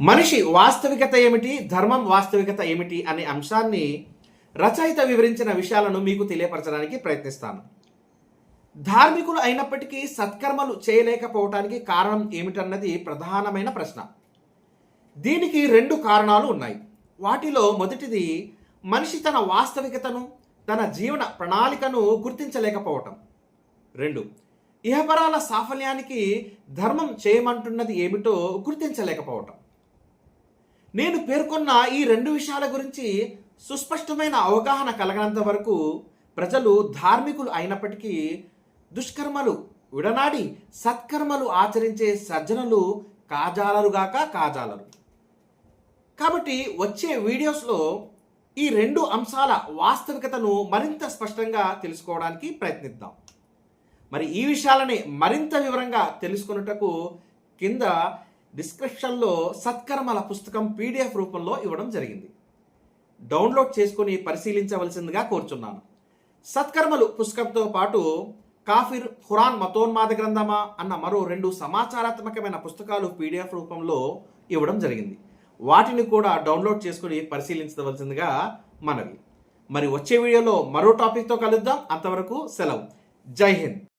మనిషి వాస్తవికత ఏమిటి? ధర్మం వాస్తవికత ఏమిటి? అనే అంశాన్ని రచయిత వివరించిన విషయాలను మీకు తెలియపరచడానికి ప్రయత్నిస్తాను. ధార్మికులు అయినప్పటికీ సత్కర్మలు చేయలేకపోవటానికి కారణం ఏమిటన్నది ప్రధానమైన ప్రశ్న. దీనికి రెండు కారణాలు ఉన్నాయి. వాటిలో మొదటిది మనిషి తన వాస్తవికతను తన జీవన ప్రణాళికను గుర్తించలేకపోవటం. రెండు ఇహపరాల సాఫల్యానికి ధర్మం చేయమంటున్నది ఏమిటో గుర్తించలేకపోవటం. నేను పేర్కొన్న ఈ రెండు విషయాల గురించి సుస్పష్టమైన అవగాహన కలగనంత వరకు ప్రజలు ధార్మికులు అయినప్పటికీ దుష్కర్మలు విడనాడి సత్కర్మలు ఆచరించే సజ్జనులు కాజాలరుగాక కాజాలరు. కాబట్టి వచ్చే వీడియోస్లో ఈ రెండు అంశాల వాస్తవికతను మరింత స్పష్టంగా తెలుసుకోవడానికి ప్రయత్నిద్దాం. మరి ఈ విషయాలని మరింత వివరంగా తెలుసుకున్నటకు కింద డిస్క్రిప్షన్లో సత్కర్మల పుస్తకం పీడిఎఫ్ రూపంలో ఇవ్వడం జరిగింది. డౌన్లోడ్ చేసుకుని పరిశీలించవలసిందిగా కోరుచున్నాను. సత్కర్మలు పుస్తకంతో పాటు కాఫిర్ ఖురాన్ మతోన్మాద గ్రంథమా అన్న మరో రెండు సమాచారాత్మకమైన పుస్తకాలు పీడిఎఫ్ రూపంలో ఇవ్వడం జరిగింది. వాటిని కూడా డౌన్లోడ్ చేసుకుని పరిశీలించవలసిందిగా మనవి. మరి వచ్చే వీడియోలో మరో టాపిక్తో కలుద్దాం. అంతవరకు సెలవు. జై హింద్.